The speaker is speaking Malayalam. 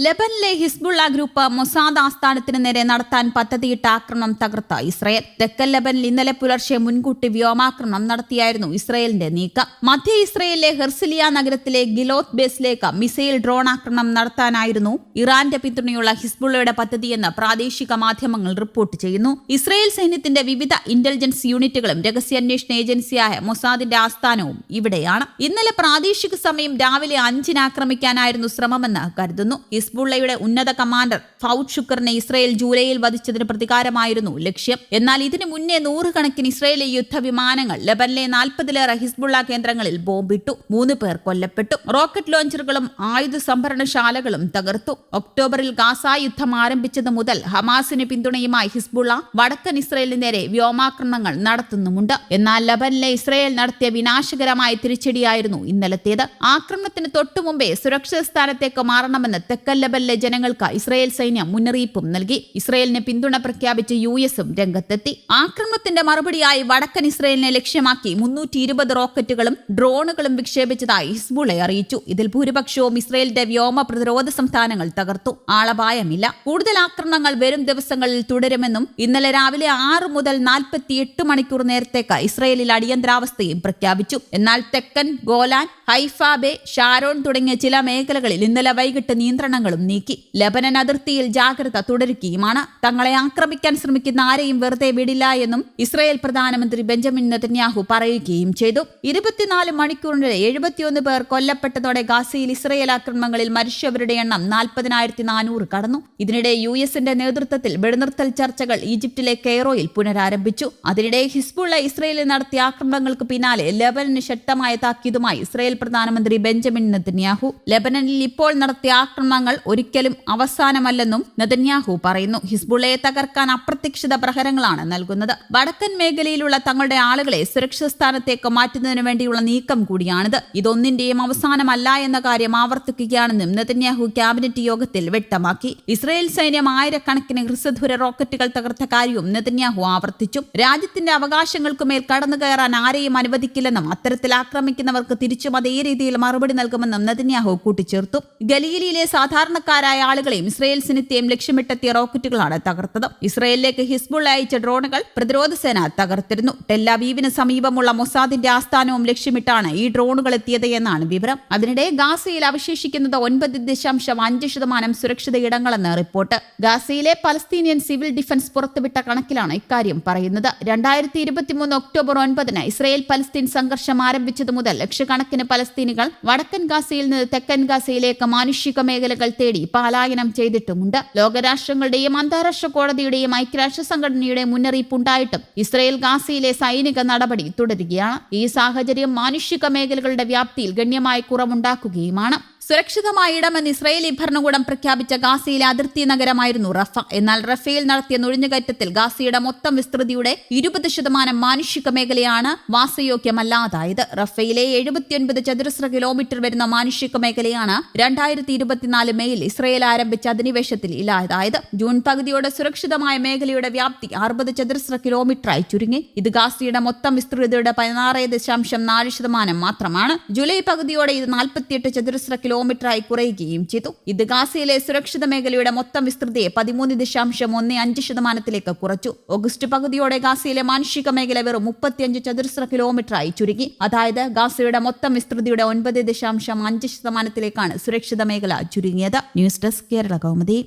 ലെബനിലെ ഹിസ്ബുള്ള ഗ്രൂപ്പ് മൊസാദ് ആസ്ഥാനത്തിന് നേരെ നടത്താൻ പദ്ധതിയിട്ട ആക്രമണം തകർത്ത ഇസ്രയേൽ. തെക്കൻ ലെബനിൽ ഇന്നലെ പുലർച്ചെ മുൻകൂട്ടി വ്യോമാക്രമണം നടത്തിയായിരുന്നു ഇസ്രയേലിന്റെ നീക്കം. മധ്യ ഇസ്രയേലിലെ ഹെർസിലിയ നഗരത്തിലെ ഗിലോത്ത് ബേസിലേക്ക് മിസൈൽ ഡ്രോൺ ആക്രമണം നടത്താനായിരുന്നു ഇറാന്റെ പിന്തുണയുള്ള ഹിസ്ബുള്ളയുടെ പദ്ധതിയെന്ന് പ്രാദേശിക മാധ്യമങ്ങൾ റിപ്പോർട്ട് ചെയ്യുന്നു. ഇസ്രയേൽ സൈന്യത്തിന്റെ വിവിധ ഇന്റലിജൻസ് യൂണിറ്റുകളും രഹസ്യാന്വേഷണ ഏജൻസിയായ മൊസാദിന്റെ ആസ്ഥാനവും ഇവിടെയാണ്. ഇന്നലെ പ്രാദേശിക സമയം രാവിലെ അഞ്ചിന് ആക്രമിക്കാനായിരുന്നു ശ്രമമെന്ന് കരുതുന്നു. ഹിസ്ബുള്ളയുടെ ഉന്നത കമാൻഡർ ഫൌദ് ഷുക്കറിനെ ഇസ്രയേൽ ജൂലൈയിൽ വധിച്ചതിന് പ്രതികാരമായിരുന്നു ലക്ഷ്യം. എന്നാൽ ഇതിനു മുന്നേ നൂറുകണക്കിന് ഇസ്രയേലി യുദ്ധവിമാനങ്ങൾ ലബനിലെ നാൽപ്പതിലേറെ ഹിസ്ബുള്ള കേന്ദ്രങ്ങളിൽ ബോംബിട്ടു. മൂന്ന് പേർ കൊല്ലപ്പെട്ടു. റോക്കറ്റ് ലോഞ്ചറുകളും ആയുധ സംഭരണശാലകളും തകർത്തു. ഒക്ടോബറിൽ ഗാസ യുദ്ധം ആരംഭിച്ചത് മുതൽ ഹമാസിന് പിന്തുണയുമായി ഹിസ്ബുള്ള വടക്കൻ ഇസ്രയേലിന് നേരെ വ്യോമാക്രമണങ്ങൾ നടത്തുന്നുമുണ്ട്. എന്നാൽ ലബനിലെ ഇസ്രയേൽ നടത്തിയ വിനാശകരമായ തിരിച്ചടിയായിരുന്നു ഇന്നലത്തേത്. ആക്രമണത്തിന് തൊട്ടുമുമ്പേ സുരക്ഷിത സ്ഥാനത്തേക്ക് മാറണമെന്ന് തെക്കൻ ലബനിലെ ജനങ്ങൾക്ക് ഇസ്രായേൽ സൈന്യം മുന്നറിയിപ്പും നൽകി. ഇസ്രയേലിന് പിന്തുണ പ്രഖ്യാപിച്ച് യു എസും രംഗത്തെത്തി. ആക്രമണത്തിന്റെ മറുപടിയായി വടക്കൻ ഇസ്രായേലിനെ ലക്ഷ്യമാക്കി മുന്നൂറ്റി ഇരുപത് റോക്കറ്റുകളും ഡ്രോണുകളും വിക്ഷേപിച്ചതായി ഹിസ്ബുളെ അറിയിച്ചു. ഇതിൽ ഭൂരിപക്ഷവും ഇസ്രയേലിന്റെ വ്യോമ പ്രതിരോധ സംസ്ഥാനങ്ങൾ തകർത്തു. ആളപായമില്ല. കൂടുതൽ ആക്രമണങ്ങൾ വരും ദിവസങ്ങളിൽ തുടരുമെന്നും ഇന്നലെ രാവിലെ ആറ് മുതൽ നാൽപ്പത്തി എട്ട് മണിക്കൂർ നേരത്തേക്ക് ഇസ്രായേലിൽ അടിയന്തരാവസ്ഥയും പ്രഖ്യാപിച്ചു. എന്നാൽ തെക്കൻ ഗോലാൻ ഹൈഫാബെ ഷാരോൺ തുടങ്ങിയ ചില മേഖലകളിൽ ഇന്നലെ വൈകിട്ട് നിയന്ത്രണങ്ങളും നീക്കി. ലബനൻ അതിർത്തിയിൽ ജാഗ്രത തുടരുകയുമാണ്. തങ്ങളെ ആക്രമിക്കാൻ ശ്രമിക്കുന്ന ആരെയും വെറുതെ വിടില്ല എന്നും ഇസ്രായേൽ പ്രധാനമന്ത്രി ബെഞ്ചമിൻ നെതന്യാഹു പറയുകയും ചെയ്തു. ഇരുപത്തിനാല് മണിക്കൂറിനിടെ എഴുപത്തിയൊന്ന് പേർ കൊല്ലപ്പെട്ടതോടെ ഗാസയിൽ ഇസ്രായേൽ ആക്രമണങ്ങളിൽ മരിച്ചവരുടെ എണ്ണം നാൽപ്പതിനായിരത്തി നാനൂറ് കടന്നു. ഇതിനിടെ യു എസിന്റെ നേതൃത്വത്തിൽ വെടിനിർത്തൽ ചർച്ചകൾ ഈജിപ്തിലെ കെയ്റോയിൽ പുനരാരംഭിച്ചു. അതിനിടെ ഹിസ്ബുള്ള ഇസ്രയേലിൽ നടത്തിയ ആക്രമണങ്ങൾക്ക് പിന്നാലെ ലബനന് ശക്തമായ താക്കീതുമായി ഇസ്രയേൽ പ്രധാനമന്ത്രി ബെഞ്ചമിൻ നെതന്യാഹു. ലെബനനിൽ ഇപ്പോൾ നടത്തിയ ആക്രമണങ്ങൾ ഒരിക്കലും അവസാനമല്ലെന്നും നെതന്യാഹു പറയുന്നു. ഹിസ്ബുള്ളയെ തകർക്കാൻ അപ്രതീക്ഷിത പ്രഹരങ്ങളാണ് നൽകുന്നത്. വടക്കൻ മേഖലയിലുള്ള തങ്ങളുടെ ആളുകളെ സുരക്ഷിത സ്ഥാനത്തേക്ക് മാറ്റുന്നതിനു വേണ്ടിയുള്ള നീക്കം കൂടിയാണിത്. ഇതൊന്നിന്റെയും അവസാനമല്ല എന്ന കാര്യം ആവർത്തിക്കുകയാണെന്നും നെതന്യാഹു ക്യാബിനറ്റ് യോഗത്തിൽ വ്യക്തമാക്കി. ഇസ്രയേൽ സൈന്യം ആയിരക്കണക്കിന് ഹ്രസ്വദൂര റോക്കറ്റുകൾ തകർത്ത കാര്യവും നെതന്യാഹു ആവർത്തിച്ചു. രാജ്യത്തിന്റെ അവകാശങ്ങൾക്കുമേൽ കടന്നു കയറാൻ ആരെയും അനുവദിക്കില്ലെന്നും അത്തരത്തിൽ ആക്രമിക്കുന്നവർക്ക് തിരിച്ചും അതേ രീതിയിൽ മറുപടി നൽകുമെന്നും നെതന്യാഹു കൂട്ടിച്ചേർത്തു. ഗലീലിയിലെ സാധാരണക്കാരായ ആളുകളെയും ഇസ്രയേൽ സൈന്യത്തെയും ലക്ഷ്യമിട്ടെത്തിയ റോക്കറ്റുകളാണ് തകർത്തത്. ഇസ്രയേലിലേക്ക് ഹിസ്ബുൾ അയച്ച ഡ്രോണുകൾ പ്രതിരോധ സേന തകർത്തിരുന്നു. ടെല്ലാവീവിന് സമീപമുള്ള മൊസാദിന്റെ ആസ്ഥാനവും ലക്ഷ്യമിട്ടാണ് ഈ ഡ്രോണുകൾ എത്തിയത് എന്നാണ് വിവരം. അതിനിടെ ഗാസയിൽ അവശേഷിക്കുന്നത് ഒൻപത് ദശാംശം അഞ്ച് ശതമാനം സുരക്ഷിത ഇടങ്ങളെന്ന് റിപ്പോർട്ട്. ഗാസയിലെ പലസ്തീനിയൻ സിവിൽ ഡിഫൻസ് പുറത്തുവിട്ട കണക്കിലാണ് ഇക്കാര്യം പറയുന്നത്. രണ്ടായിരത്തി ഇരുപത്തിമൂന്ന് ഒക്ടോബർ ഒൻപതിന് ഇസ്രയേൽ പലസ്തീൻ സംഘർഷം ആരംഭിച്ചതു മുതൽ ലക്ഷക്കണക്കിന് പലസ്തീനികൾ വടക്കൻ ഗാസയിൽ നിന്ന് തെക്കൻ ഗാസയിലേക്ക് മാനുഷിക മേഖലകൾ തേടി പലായനം ചെയ്തിട്ടുമുണ്ട്. ലോകരാഷ്ട്രങ്ങളുടെയും അന്താരാഷ്ട്ര കോടതിയുടെയും ഐക്യരാഷ്ട്ര സംഘടനയുടെ മുന്നറിയിപ്പുണ്ടായിട്ടും ഇസ്രയേൽ ഗാസയിലെ സൈനിക നടപടി തുടരുകയാണ്. ഈ സാഹചര്യം മാനുഷിക മേഖലകളുടെ വ്യാപ്തിയിൽ ഗണ്യമായ കുറവുണ്ടാക്കുകയുമാണ്. സുരക്ഷിതമായ ഇടമെന്ന് ഇസ്രയേലി ഭരണകൂടം പ്രഖ്യാപിച്ച ഗാസയിലെ അതിർത്തി നഗരമായിരുന്നു റഫ. എന്നാൽ റഫയിൽ നടത്തിയ നുഴഞ്ഞുകയറ്റത്തിൽ ഗാസയുടെ മൊത്തം വിസ്തൃതിയുടെ ഇരുപത് ശതമാനം മാനുഷിക മേഖലയാണ് വാസയോഗ്യമല്ലാതായത്. റഫയിലെ എഴുപത്തിയൊൻപത് ചതുരശ്ര കിലോമീറ്റർ വരുന്ന മാനുഷിക മേഖലയാണ് രണ്ടായിരത്തി ഇരുപത്തിനാല് മെയിൽ ഇസ്രയേൽ ആരംഭിച്ച അധിനിവേശത്തിൽ ഇല്ലാതായത്. ജൂൺ പകുതിയോടെ സുരക്ഷിതമായ മേഖലയുടെ വ്യാപ്തി അറുപത് ചതുരശ്ര കിലോമീറ്ററായി ചുരുങ്ങി. ഇത് ഗാസയുടെ മൊത്തം വിസ്തൃതിയുടെ പതിനാറ് ദശാംശം നാല് ശതമാനം മാത്രമാണ്. ജൂലൈ പകുതിയോടെ ഇത് നാൽപ്പത്തിയെട്ട് ചതുരശ്ര കിലോമീറ്ററായി കുറയുകയും ചെയ്തു. ഇത് ഗാസയിലെ സുരക്ഷിത മേഖലയുടെ മൊത്തം വിസ്തൃതിയെ പതിമൂന്ന് ദശാംശം ഒന്ന് അഞ്ച് ശതമാനത്തിലേക്ക് കുറച്ചു. ഓഗസ്റ്റ് പകുതിയോടെ ഗാസയിലെ മാനുഷിക മേഖല വെറും മുപ്പത്തിയഞ്ച് ചതുരശ്ര കിലോമീറ്ററായി ചുരുങ്ങി. അതായത് ഗാസയുടെ മൊത്തം വിസ്തൃതിയുടെ ഒൻപത് ദശാംശം അഞ്ച് ശതമാനത്തിലേക്കാണ് സുരക്ഷിത മേഖല ചുരുങ്ങിയത്. News desk Kerala Kaumudi.